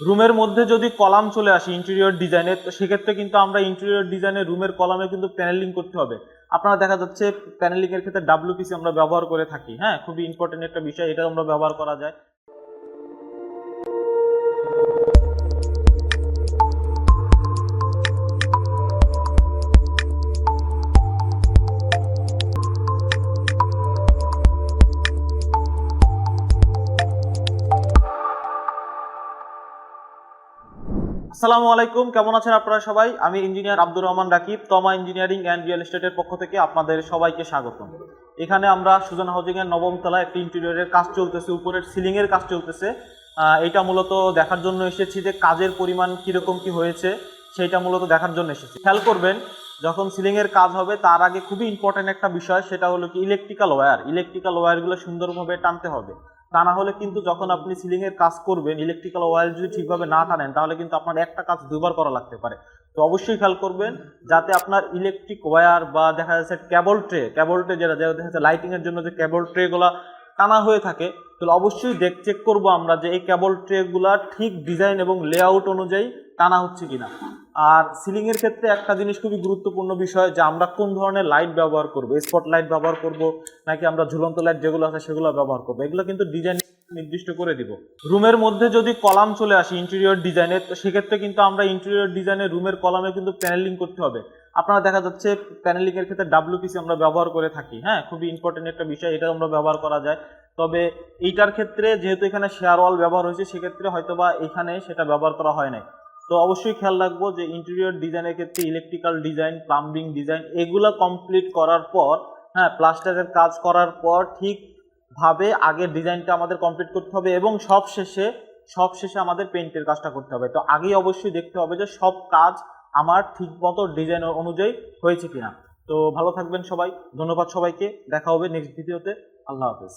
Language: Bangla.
রুমের মধ্যে যদি কলাম চলে আসে ইন্টেরিয়র ডিজাইনের তো সেক্ষেত্রে কিন্তু আমরা ইন্টেরিয়র ডিজাইনের রুমের কলামে কিন্তু প্যানেলিং করতে হবে। আপনারা দেখা যাচ্ছে প্যানেলিং এর ক্ষেত্রে ডাব্লিউপিসি আমরা ব্যবহার করে থাকি হ্যাঁ? খুবই ইম্পর্টেন্ট একটা বিষয় এটা আমরা ব্যবহার করা যায়। আসসালামু আলাইকুম, কেমন আছেন আপনারা সবাই? আমি ইঞ্জিনিয়ার আব্দুর রহমান রাকিব, তমা ইঞ্জিনিয়ারিং অ্যান্ড রিয়েল এস্টেটের পক্ষ থেকে আপনাদের সবাইকে স্বাগতম। এখানে আমরা সুজন হাউজিং এর নবম তলায় একটি ইন্টেরিয়রের কাজ চলতেছে, উপরের সিলিং এর কাজ চলতেছে। এটা মূলত দেখার জন্য এসেছি যে কাজের পরিমাণ কীরকম কি হয়েছে, সেইটা মূলত দেখার জন্য এসেছি। খেয়াল করবেন, যখন সিলিং এর কাজ হবে, তার আগে খুবই ইম্পর্টেন্ট একটা বিষয়, সেটা হলো কি ইলেকট্রিক্যাল ওয়্যার ইলেকট্রিক্যাল ওয়্যারগুলো সুন্দরভাবে টানতে হবে। তা না হলে কিন্তু যখন আপনি সিলিং এর কাজ করবেন ইলেকট্রিক্যাল ওয়্যার যদি ঠিকভাবে না টানেন, তাহলে কিন্তু আপনার একটা কাজ দুবার করা লাগতে পারে। তো অবশ্যই খেয়াল করবেন যাতে আপনার ইলেকট্রিক ওয়্যার বা দেখা যাচ্ছে কেবল ট্রে কেবল ট্রে যেটা দেখা যাচ্ছে লাইটিং এর জন্য যে কেবল ট্রে গুলা টানা হয়ে থাকে, তাহলে অবশ্যই দেখ চেক করব আমরা যে এই কেবল ট্রে গুলা ঠিক ডিজাইন এবং লেআউট অনুযায়ী টানা হচ্ছে কিনা। আর সিলিং এর ক্ষেত্রে একটা জিনিস খুবই গুরুত্বপূর্ণ বিষয় যে আমরা কোন ধরনের লাইট ব্যবহার করব স্পট লাইট ব্যবহার করব, নাকি আমরা ঝুলন্ত লাইট যেগুলো আছে সেগুলো ব্যবহার করব। এগুলো কিন্তু ডিজাইন নির্দিষ্ট করে দিব। রুমের মধ্যে যদি কলাম চলে আসে ইন্টেরিয়র ডিজাইনের তো সেক্ষেত্রে কিন্তু আমরা ইন্টেরিয়র ডিজাইনের রুমের কলামে কিন্তু প্যানেলিং করতে হবে। আপনারা দেখা যাচ্ছে প্যানেলিং এর ক্ষেত্রে ডাব্লিউপিসি আমরা ব্যবহার করে থাকি। হ্যাঁ খুবই ইম্পর্টেন্ট একটা বিষয় এটা আমরা ব্যবহার করা যায়। তবে এইটার ক্ষেত্রে যেহেতু এখানে শেয়ার ওয়াল ব্যবহার হয়েছে, সেক্ষেত্রে হয়তোবা এখানে সেটা ব্যবহার করা হয় নাই। তো অবশ্যই খেয়াল রাখব যে ইন্টেরিয়র ডিজাইনের ক্ষেত্রে ইলেকট্রিক্যাল ডিজাইন প্লাম্বিং ডিজাইন এগুলো কমপ্লিট করার পর হ্যাঁ প্লাস্টারের কাজ করার পর ঠিক ভাবে আগের ডিজাইনটা আমাদের কমপ্লিট করতে হবে এবং সব শেষে সব শেষে আমাদের পেইন্টের কাজটা করতে হবে। তো আগেই অবশ্যই দেখতে হবে যে সব কাজ আমার ঠিক মতো ডিজাইন অনুযায়ী হয়েছে কিনা। তো ভালো থাকবেন সবাই। ধন্যবাদ সবাইকে। দেখা হবে নেক্সট ভিডিওতে আল্লাহ হাফেজ।